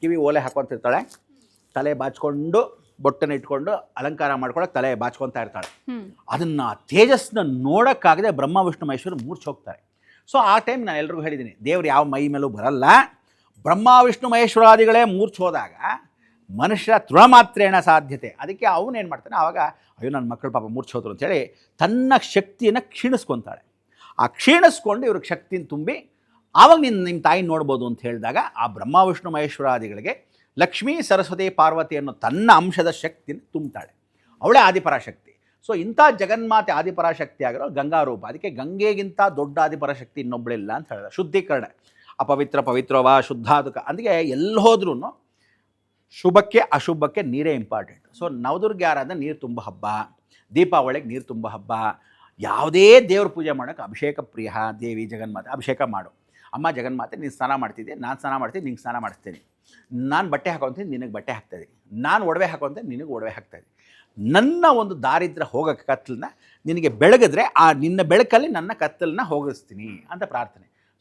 ಕಿವಿ ಓಲೆ ಹಾಕೊಂತಿರ್ತಾಳೆ ತಲೆ ಬಾಚ್ಕೊಂಡು ಬೊಟ್ಟನ್ನು ಇಟ್ಕೊಂಡು ಅಲಂಕಾರ ಮಾಡ್ಕೊಳಕ್ಕೆ ತಲೆ ಬಾಚ್ಕೊತಾ ಇರ್ತಾಳೆ. ಅದನ್ನ ತೇಜಸ್ನ ನೋಡೋಕ್ಕಾಗದೆ ಬ್ರಹ್ಮ ವಿಷ್ಣು ಮಹೇಶ್ವರ ಮೂರ್ಛೆ ಹೋಗ್ತಾರೆ. ಸೊ ಆ ಟೈಮ್ ನಾನು ಎಲ್ರಿಗೂ ಹೇಳಿದ್ದೀನಿ ದೇವ್ರು ಯಾವ ಮೈ ಮೇಲೂ ಬರಲ್ಲ. ಬ್ರಹ್ಮ ವಿಷ್ಣು ಮಹೇಶ್ವರಾದಿಗಳೇ ಮೂರ್ಛೆ ಹೋದಾಗ ಮನುಷ್ಯ ತೃಣಮಾತ್ರೇಣ ಸಾಧ್ಯತೆ. ಅದಕ್ಕೆ ಅವನೇನು ಮಾಡ್ತಾನೆ ಆವಾಗ ಅಯ್ಯೋ ನನ್ನ ಮಕ್ಕಳು ಪಾಪ ಮೂರ್ಛೆ ಹೋದ್ರು ಅಂತೇಳಿ ತನ್ನ ಶಕ್ತಿಯನ್ನು ಕ್ಷೀಣಿಸ್ಕೊತಾಳೆ. ಆ ಕ್ಷೀಣಿಸ್ಕೊಂಡು ಇವ್ರಿಗೆ ಶಕ್ತಿನ ತುಂಬಿ ಆವಾಗ ನಿನ್ನ ನಿಮ್ಮ ತಾಯಿ ನೋಡ್ಬೋದು ಅಂತ ಹೇಳಿದಾಗ ಆ ಬ್ರಹ್ಮ, ವಿಷ್ಣು, ಮಹೇಶ್ವರಾದಿಗಳಿಗೆ ಲಕ್ಷ್ಮೀ, ಸರಸ್ವತಿ, ಪಾರ್ವತಿ ಅನ್ನೋ ತನ್ನ ಅಂಶದ ಶಕ್ತಿನ ತುಂಬ್ತಾಳೆ. ಅವಳೇ ಆದಿಪರಾಶಕ್ತಿ. ಸೊ ಇಂಥ ಜಗನ್ಮಾತೆ ಆದಿಪರಾಶಕ್ತಿ ಆಗಿರೋ ಗಂಗಾ ರೂಪ ಅದಕ್ಕೆ ಗಂಗೆಗಿಂತ ದೊಡ್ಡ ಆದಿಪರಾಶಕ್ತಿ ಇನ್ನೊಬ್ಬಳಿಲ್ಲ ಅಂತ ಹೇಳಿದ. ಶುದ್ಧೀಕರಣ. ಅಪವಿತ್ರ, ಪವಿತ್ರವ, ಶುದ್ಧಾದುಕ ಅದಕ್ಕೆ ಎಲ್ಲಿ ಹೋದ್ರೂ ಶುಭಕ್ಕೆ ಅಶುಭಕ್ಕೆ ನೀರೇ ಇಂಪಾರ್ಟೆಂಟ್ ಸೊ ನವದುರ್ಗ ಯಾರಾದ ನೀರು ತುಂಬ ಹಬ್ಬ, ದೀಪಾವಳಿಗೆ ನೀರು ತುಂಬ ಹಬ್ಬ, ಯಾವುದೇ ದೇವ್ರ ಪೂಜೆ ಮಾಡೋಕ್ಕೆ ಅಭಿಷೇಕ ಪ್ರಿಯ ದೇವಿ ಜಗನ್ಮಾತೆ ಅಭಿಷೇಕ ಮಾಡು. ಅಮ್ಮ ಜಗನ್ಮಾತೆ ನೀನು ಸ್ನಾನ ಮಾಡ್ತಿದ್ದೆ ನಾನು ಸ್ನಾನ ಮಾಡ್ತೀನಿ, ನಿಂಗೆ ಸ್ನಾನ ಮಾಡಿಸ್ತೀನಿ. ನಾನು ಬಟ್ಟೆ ಹಾಕೊತೀನಿ ನಿನಗೆ ಬಟ್ಟೆ ಹಾಕ್ತಾಯಿದ್ದೀನಿ ನಾನು ಒಡವೆ ಹಾಕೊಂತ, ನಿನಗೆ ಒಡವೆ ಹಾಕ್ತಾಯಿದ್ದೀನಿ ನನ್ನ ಒಂದು ದಾರಿದ್ರ ಹೋಗೋಕ್ಕೆ ಕತ್ತಲನ್ನ ನಿನಗೆ ಬೆಳಗಿದ್ರೆ ಆ ನಿನ್ನ ಬೆಳಕಲ್ಲಿ ನನ್ನ ಕತ್ತಲನ್ನ ಹೋಗಿಸ್ತೀನಿ ಅಂತ ಪ್ರಾರ್ಥನೆ.